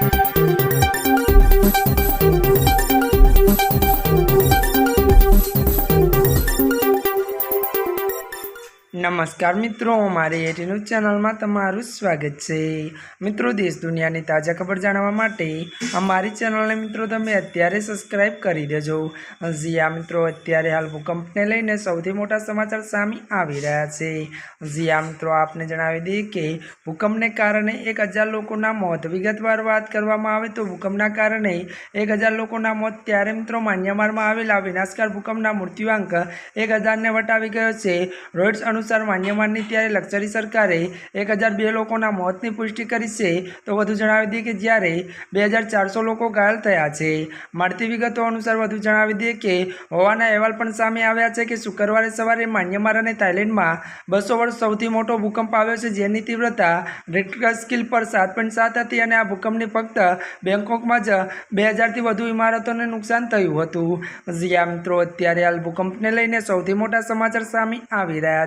Thank you. નમસ્કાર મિત્રો, મારી એ ન્યૂઝ ચેનલમાં તમારું સ્વાગત છે. મિત્રો, દેશ દુનિયાની તાજા ખબર જાણવા માટે અમારી ચેનલને મિત્રો તમે અત્યારે સબસ્ક્રાઈબ કરી દેજો. જી આ મિત્રો, અત્યારે હાલ ભૂકંપને લઈને સૌથી મોટા સમાચાર સામે આવી રહ્યા છે. જી આ મિત્રો, આપને જણાવી દઈએ કે ભૂકંપને કારણે એક હજાર લોકોના મોત. વિગતવાર વાત કરવામાં આવે તો ભૂકંપના કારણે એક હજાર લોકોના મોત ત્યારે મિત્રો મ્યાનમારમાં આવેલા વિનાશકાર ભૂકંપના મૃત્યુઆંક એક હજારને વટાવી ગયો છે. રોઇટ્સ અનુસાર માન્યમાનની ત્યારે લક્ઝરી સરકારે એક હજાર બે લોકોના મોતની પુષ્ટિ કરી છે. તો વધુ જણાવી દઈએ કે જ્યારે બે હજાર ચારસો લોકો ઘાયલ થયા છે. મળતી વિગતો અનુસાર વધુ જણાવી દઈએ કે હોવાના અહેવાલ પણ સામે આવ્યા છે કે શુક્રવારે સવારે માન્યમાર અને થાઇલેન્ડમાં બસો વર્ષ સૌથી મોટો ભૂકંપ આવ્યો છે, જેની તીવ્રતા રેક્ટર સ્કિલ પર સાત પોઈન્ટ સાત હતી અને આ ભૂકંપની ફક્ત બેંકોકમાં જ બે હજારથી વધુ ઇમારતોને નુકસાન થયું હતું. જ્યાં મિત્રો, અત્યારે હાલ ભૂકંપને લઈને સૌથી મોટા સમાચાર સામે આવી રહ્યા